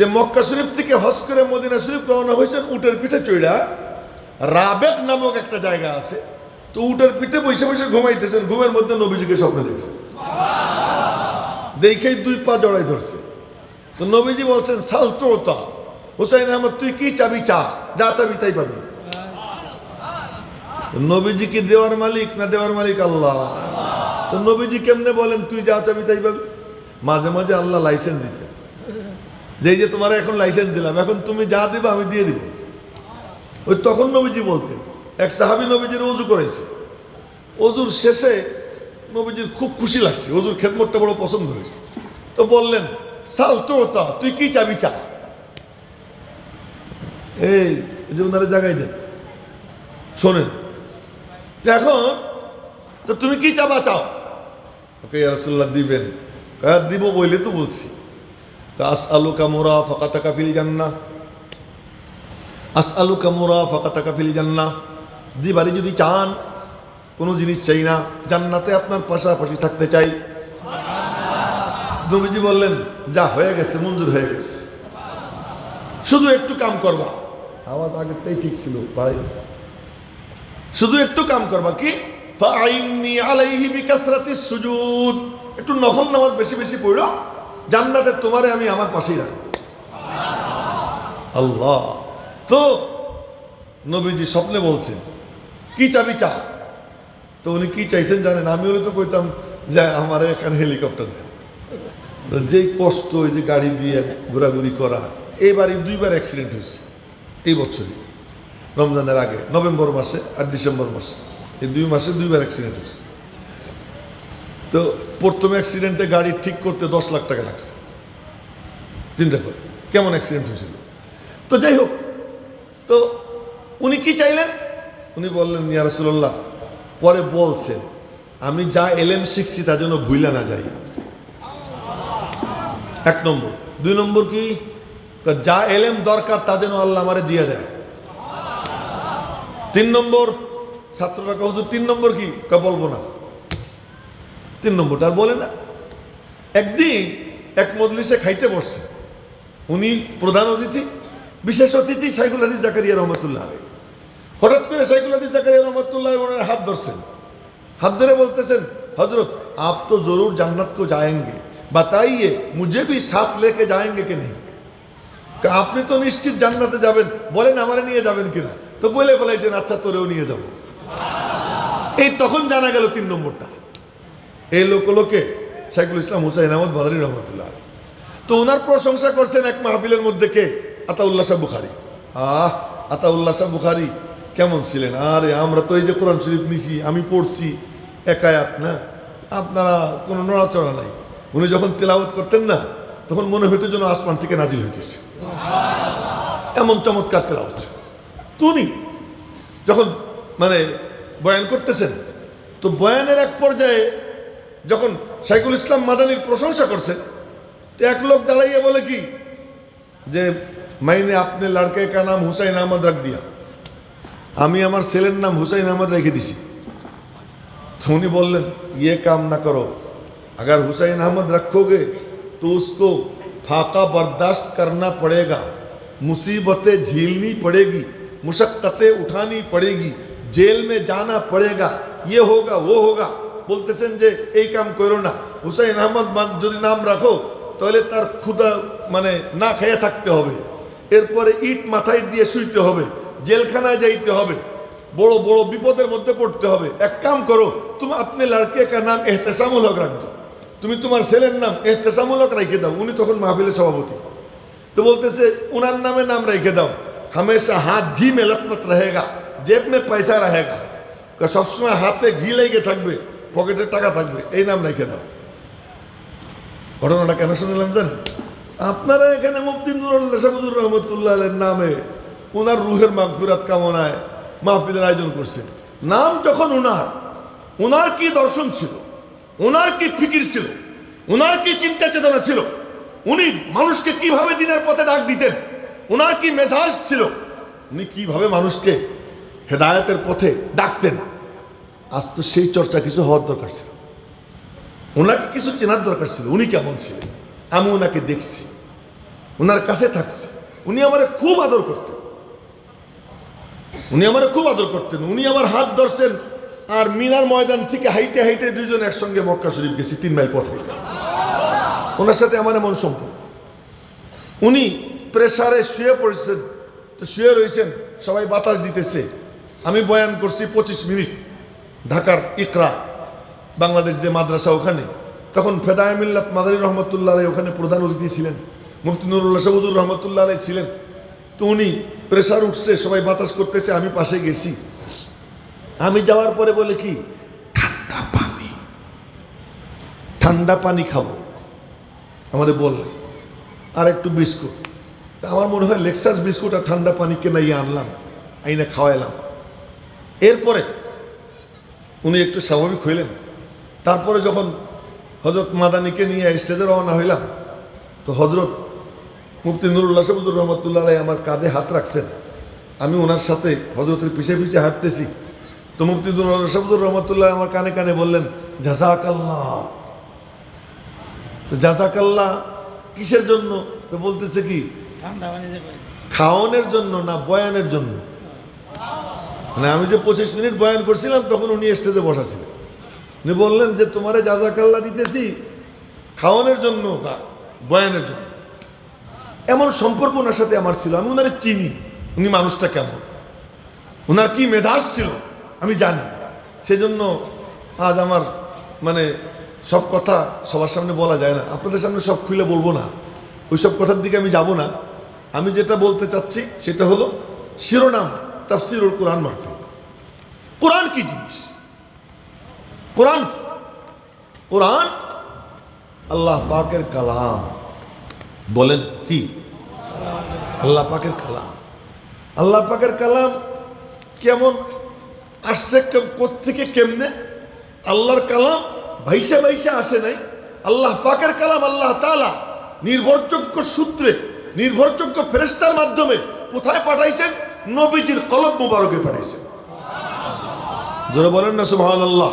যে মক্কা শরীফ থেকে হজ করে মদিনা শরীফ রওনা হয়েছেন, উটের পিঠে চড়া রাবেক নামক একটা জায়গা আছে। তো উটের পিঠে বসে বসে ঘুমাইতেছেন, ঘুমের মধ্যে নবীজিকে স্বপ্নে দেখছেন দেখেই দুই পা জড়াই ধরছে। তো নবীজি বলছেন, সাল তো তা। হুসাইন আহমদ, তুই কি চাবি চা? যা চাবি তাই পাবি। নবীজি কি দেওয়ার মালিক না দেওয়ার মালিক আল্লাহ? তো নবীজি কেমনে বলেন, তুই যা চাবি তাই পাবি? মাঝে মাঝে আল্লাহ লাইসেন্স দিতেন। যে যে তোমার এখন লাইসেন্স দিলাম, এখন তুমি যা দিবে আমি দিয়ে দিব। ওই তখন নবীজি বলতেন, এক সাহাবি নবীজির অজু করেছে। অজুর শেষে নবীজির খুব খুশি লাগছে, অজুর খেদমতটা বড় পছন্দ হয়েছে। তো বললেন, সাল তো তা, তুই কি চাবি চা? এই যে ওনারা জায়গায় দেন। শোনেন এখন তো তুমি কি চাবা চাও? ওকে রসুল্লাহ দিবেন। দিব বইলে তো বলছি। ফাঁকা জান্না আস ফাঁকা কাফিল জান্না দিবারে যদি চান কোনো জিনিস চাই না জান্নাতে আপনার পাশাপাশি থাকতে চাই। নবীজি বললেন যা হয়ে গেছে মঞ্জুর হয়ে গেছে। শুধু একটু কাম করবা। আওয়াজ আগেরটাই ঠিক ছিল ভাই। শুধু একটু কাম করবা কি? আলাইহি বিকাসরাতিস সুজুদ একটু নফল নামাজ বেশি বেশি পড়ো। জান্নাতে তোমারে আমি আমার পাশেই রাখব। আল্লাহ। তো নবীজি স্বপ্নে বলছেন, কি চাবি চা তো উনি কি চাইছেন জানেন? আমি হলে তো কইতাম যে আমার এখানে হেলিকপ্টার দেন। যেই কষ্ট, ওই যে গাড়ি দিয়ে ঘোরাঘুরি করা, এবারই দুইবার অ্যাক্সিডেন্ট হয়েছে, এই বছরই। রমজানের আগে, নভেম্বর মাসে আর ডিসেম্বর মাসে, এই দুই মাসে দুইবার অ্যাক্সিডেন্ট হয়েছে। তো প্রথম অ্যাক্সিডেন্টে গাড়ি ঠিক করতে দশ লাখ টাকা লাগছে। চিন্তা করে, কেমন অ্যাক্সিডেন্ট হয়েছিল? তো যাই হোক, তো উনি কি চাইলেন? উনি বললেন, ইয়া রাসূলুল্লাহ, পরে বলছেন, আমি যা এলেম শিখছি তা যেন ভুইলা না যাই। এক নম্বর। দুই নম্বর কি? যা এলেম দরকার তা যেন আল্লাহ আমারে দিয়ে দেয়। তিন নম্বর, ছাত্ররা কহ তিন নম্বর কি? কা বলব না। তিন নম্বরটা আর বলে না, একদিন এক মজলিসে খাইতে বসছে। উনি প্রধান অতিথি, বিশেষ অতিথি সাইকুল আলী জাকারিয়া রহমতুল্লাহ হঠাৎ করে সাইকুল আলী জাকারিয়া রহমতুল্লাহ ওনার হাত ধরছেন। হাত ধরে বলতেছেন হজরত আপ তো জরুর জান্নাত কো যায়েঙ্গে, বাতাইয়ে মুজে বি সাপ লেকে যায়েঙ্গে কে নেই? আপনি তো নিশ্চিত জান্নাতে যাবেন, বলেন আমারে নিয়ে যাবেন কিনা? তো বলে বলেছেন আচ্ছা তোরেও নিয়ে যাব। এই তখন জানা গেল তিন নম্বরটা। এই লোক লোকে শাইকুল ইসলাম হুসাইন আহমদ বাদারি রহমতুল্লাহ। তো ওনার প্রশংসা করছেন এক মাহফিলের মধ্যে কে? আতাউল্লাহ শাহ বুখারি। আহ, আতাউল্লাহ শাহ বুখারি কেমন ছিলেন? আরে, আমরা তো এই যে কোরআন শরীফ নিছি, আমি পড়ছি একায়াত, না? আপনারা কোনো নড়াচড়া নাই। উনি যখন তেলাওয়াত করতেন না, তখন মনে হইতো যেন আসমান থেকে নাজিল হইতেছে। এমন চমৎকার তেলাওয়াত। তো উনি যখন মানে বয়ান করতেছেন, তো বয়ানের এক পর্যায়ে যখন শাইকুল ইসলাম মাদানির প্রশংসা করছেন তো এক লোক দাঁড়াইয়ে বলে কি যে মাইনে আপনি লড়কে কা নাম হুসাইন আহমদ রাখ দিয়া আমি আমার ছেলের নাম হুসাইন আহমদ রেখে দিছি तो उन्हें बोलन ये काम ना करो अगर हुसैन अहमद रखोगे तो उसको फाका बर्दाश्त करना पड़ेगा मुसीबतें झेलनी पड़ेगी मुशक्क़तें उठानी पड़ेगी जेल में जाना पड़ेगा ये होगा वो होगा বলতেছেন যে, এই কাম করো না। হুসাইন আহমদ যদি নাম রাখো, তাহলে তার ক্ষুদা মানে না খেয়ে থাকতে হবে। এরপরে ইট মাথায় দিয়ে শুইতে হবে, জেলখানায় যাইতে হবে, বড় বড় বিপদের মধ্যে পড়তে হবে। এক কাম করো, তুমি আপনি লড়কে কার নাম এহতেসামুল রাখতো তুমি তোমার ছেলের নাম এহতেসামুল রেখে দাও, উনি তখন মাহফিলের সভাপতি। তো বলতেছে, উনার নামে নাম রেখে দাও। হামেশা হাত ঘি মেলাতমত রহেগা, জেব মে পয়সা রহেগা। সবসময় হাতে ঘি লেগে থাকবে পকেটে টাকা থাকবে, এই নাম রেখে দাও। ঘটনাটা কেন শুনলাম জানেন? আপনারা এখানে মুফতি নুরুল্লাহ সাহুদুর রহমতুল্লাহ নামে ওনার রুহের মাগফিরাত কামনায় মাহফিলের আয়োজন করছেন। নাম যখন ওনার ওনার কি দর্শন ছিল? ওনার কি ফিকির ছিল? ওনার কি চিন্তা চেতনা ছিল? উনি মানুষকে কীভাবে দিনের পথে ডাক দিতেন? ওনার কি মেজাজ ছিল? উনি কীভাবে মানুষকে হেদায়তের পথে ডাকতেন? আজ তো সেই চর্চা কিছু হওয়ার দরকার ছিল। ওনাকে কিছু চেনার দরকার ছিল, উনি কেমন ছিলেন? আমি ওনাকে দেখছি ওনার কাছে থাকছে, উনি আমার খুব আদর করতেন। উনি আমার খুব আদর করতেন, উনি আমার হাত ধরছেন আর মিনার ময়দান থেকে হাইটে হাইটে দুইজন একসঙ্গে মক্কা শরীফ গেছি, তিন মাইল পথে। ওনার সাথে আমার এমন সম্পর্ক। উনি প্রেসারে শুয়ে পড়েছেন, তো শুয়ে রয়েছেন সবাই বাতাস দিতেছে। আমি বয়ান করছি পঁচিশ মিনিট। ঢাকার ইকরা, বাংলাদেশ যে মাদ্রাসা ওখানে, তখন ফেদায় মিল্লাত মাদানী রহমতুল্লাহ আলাই ওখানে প্রধান অতিথি ছিলেন, মুফতি নুরুল্লাহ সাবুদুর রহমতুল্লাহ আলাই ছিলেন। তো উনি প্রেসার উঠছে, সবাই বাতাস করতেছে, আমি পাশে গেছি। আমি যাওয়ার পরে বলে কি, ঠান্ডা পানি ঠান্ডা পানি খাব। আমাদের বললেন আর একটু বিস্কুট। তা আমার মনে হয় লেক্সাস বিস্কুট আর ঠান্ডা পানি কেনাইয়ে আনলাম, আইনা খাওয়াইলাম। এরপরে উনি একটু স্বাভাবিক হইলেন। তারপরে যখন হজরত মাদানিকে নিয়ে স্টেজে রওনা হইলাম তো হজরত মুফতি নুরুল্লাহ সাবুদুর রহমতুল্লাহ আমার কাঁধে হাত রাখছেন। আমি ওনার সাথে হজরতের পিছিয়ে পিছিয়ে হাঁটতেছি। তো মুফতি নুরুল্লাহ সাবুদুর রহমতুল্লাহ আমার কানে কানে বললেন জাজাকাল্লাহ তো জাজাকাল্লাহ কিসের জন্য? তো বলতেছে কি খাওয়ানোর জন্য না বয়ানের জন্য? মানে আমি যে পঁচিশ মিনিট বয়ান করছিলাম, তখন উনি স্টেজে বসা ছিলেন উনি বললেন যে, তোমারে জাজাকাল্লা দিতেছি, খাওয়ানোর জন্য বা বয়ানের জন্য। এমন সম্পর্ক ওনার সাথে আমার ছিল। আমি ওনারে চিনি, উনি মানুষটা কেমন। ওনার কি মেজাজ ছিল, আমি জানি। সেজন্য আজ আমার মানে সব কথা সবার সামনে বলা যায় না। আপনাদের সামনে সব খুলে বলব না। ওই সব কথার দিকে আমি যাব না। আমি যেটা বলতে চাচ্ছি, সেটা হলো শিরোনাম। তাফসিরুল কোরআন মাহফিল। কোরআন কি জিনিস? কোরআন? কোরআন আল্লাহ পাকের কালাম। বলেন কি? আল্লাহ পাকের কালাম। আল্লাহ পাকের কালাম কেমন? আসছে কে- কোত্থেকে কেমনে? আল্লাহর কালাম ভাইসা ভাইসা আসে নাই। আল্লাহ পাকের কালাম আল্লাহ তাআলা নির্ভরযোগ্য সূত্রে, নির্ভরযোগ্য ফেরেস্তার মাধ্যমে কোথায় পাঠাইছেন? নবীজির কলব মুবারকে পাঠিয়েছেন যারা বলেন না সুবহানাল্লাহ।